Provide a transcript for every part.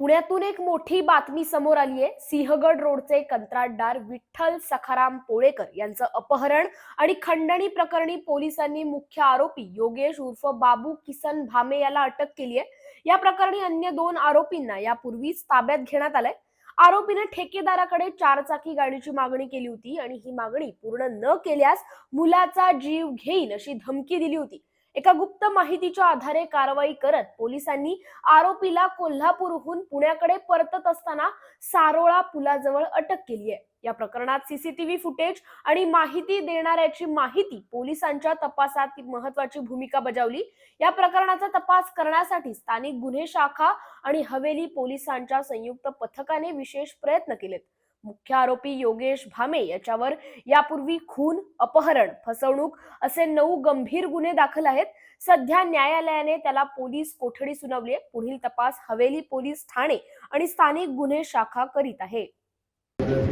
पुण्यातून एक मोठी बातमी समोर आली आहे. सिंहगड रोडचे कंत्राटदार विठ्ठल सखाराम पोळेकर यांचं अपहरण आणि खंडणी प्रकरणी पोलिसांनी मुख्य आरोपी योगेश उर्फ बाबू किसन भामे याला अटक केली आहे. या प्रकरणी अन्य दोन आरोपींना यापूर्वीच ताब्यात घेण्यात आलंय. आरोपीने ठेकेदाराकडे चारचाकी गाडीची मागणी केली होती आणि ही मागणी पूर्ण न केल्यास मुलाचा जीव घेईन अशी धमकी दिली होती. एका गुप्त माहितीच्या आधारे कारवाई करत पोलिसांनी आरोपीला कोल्हापूरहून पुण्याकडे परतत असताना सारोळा पुलाजवळ अटक केली आहे. या प्रकरणात सीसीटीव्ही फुटेज आणि माहिती देणाऱ्याची माहिती पोलिसांच्या तपासात महत्वाची भूमिका बजावली. या प्रकरणाचा तपास करण्यासाठी स्थानिक गुन्हे शाखा आणि हवेली पोलिसांच्या संयुक्त पथकाने विशेष प्रयत्न केलेत. मुख्य आरोपी योगेश भामे याच्यावर यापूर्वी खून अपहरण फसवणूक असे नऊ गंभीर गुन्हे दाखल आहेत. सध्या न्यायालयाने त्याला पोलीस कोठडी सुनावली आहे. पुढील तपास हवेली पोलीस ठाणे आणि स्थानिक गुन्हे शाखा करीत आहे.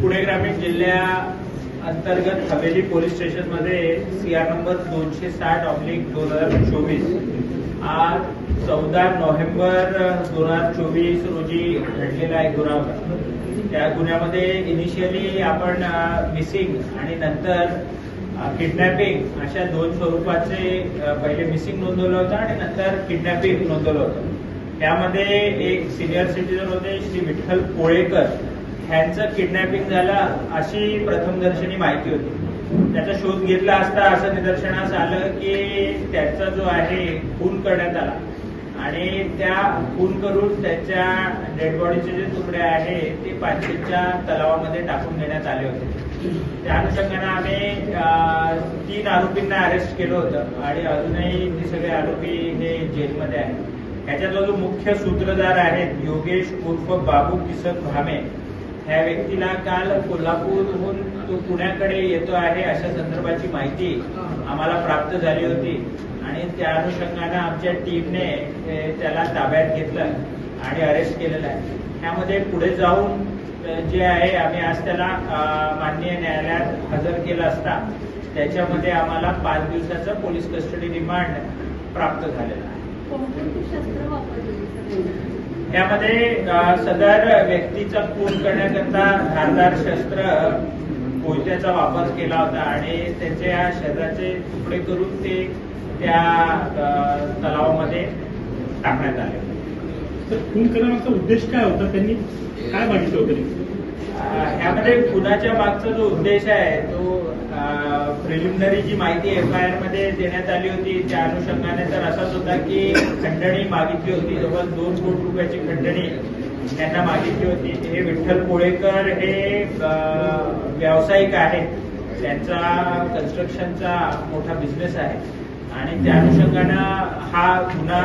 पुणे ग्रामीण जिल्ह्या अंतर्गत हवेली पोलीस स्टेशनमध्ये सीआर नंबर दोनशे साठ ऑब्लिक दोन हजार चोवीस आज चौदा नोव्हेंबर दोन हजार चोवीस रोजी घडलेला एक गुन्हा होता. त्या गुन्ह्यामध्ये इनिशियली आपण मिसिंग आणि नंतर किडनॅपिंग अशा दोन स्वरूपाचे पहिले मिसिंग नोंदवलं होतं आणि नंतर किडनॅपिंग नोंदवलं होतं. त्यामध्ये एक सिनियर सिटीजन होते श्री विठ्ठल कोळेकर. ह्यांचं किडनॅपिंग झालं अशी प्रथमदर्शनी माहिती होती. त्याचा शोध घेतला असता असं निदर्शनास आलं की त्याचा जो आहे खून करण्यात आला. आणि त्या खून करून त्याच्या डेड बॉडीचे जे तुकडे आहे ते पाचशेच्या तलावामध्ये टाकून देण्यात आले होते. त्या अनुषंगाने आम्ही तीन आरोपींना अरेस्ट केलं होतं. आणि अजूनही ते सगळे आरोपी हे जेलमध्ये आहेत. त्याच्यातला जो मुख्य सूत्रधार आहेत योगेश उर्फ बाबू किसन भामे ह्या व्यक्तीला काल कोल्हापूरहून तो पुण्याकडे येतो आहे अशा संदर्भाची माहिती आम्हाला प्राप्त झाली होती. आणि त्या अनुषंगानं आमच्या टीमने त्याला ताब्यात घेतलं आणि अरेस्ट केलेलं आहे. त्यामध्ये पुढे जाऊन जे आहे आम्ही आज त्याला माननीय न्यायालयात हजर केलं असता त्याच्यामध्ये आम्हाला पाच दिवसाचं पोलीस कस्टडी रिमांड प्राप्त झालेलं आहे. यामध्ये अ, सदर व्यक्तीचा खून करण्याकरता धारदार शस्त्र कोयत्याचा वापर केला होता आणि त्याच्या शरीराचे तुकडे करून ते त्या तलावामध्ये टाकण्यात आले. तर खून करण्यामागचा उद्देश काय होता? त्यांनी काय मागितलं होतं? ह्यामध्ये खुनाच्या मागचा जो उद्देश आहे तो प्रिलिमिनरी जी माहिती एफ आय आरमध्ये देण्यात आली होती त्या अनुषंगाने तर असाच होता की खंडणी मागितली होती. जवळ दोन कोटी रुपयाची खंडणी त्यांना मागितली होती. हे विठ्ठल कोळेकर हे व्यावसायिक आहेत. त्यांचा कन्स्ट्रक्शनचा मोठा बिझनेस आहे. आणि त्या अनुषंगानं हा गुन्हा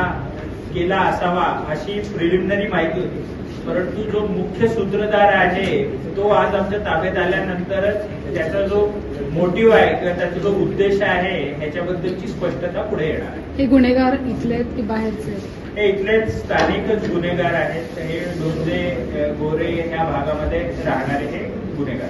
केला असावा अशी प्रिलिमिनरी माहिती होती परंतु जो मुख्य सूत्रधार आहे तो आज आमच्या ताब्यात आल्यानंतरच त्याचा जो मोटिव्ह आहे किंवा त्याचा जो उद्देश आहे ह्याच्याबद्दलची स्पष्टता पुढे येणार आहे हे गुन्हेगार इथले आहेत की बाहेरचे? हे इथलेच स्थानिकच गुन्हेगार आहेत हे डोंजे गोरे ह्या भागामध्ये राहणारे हे गुन्हेगार.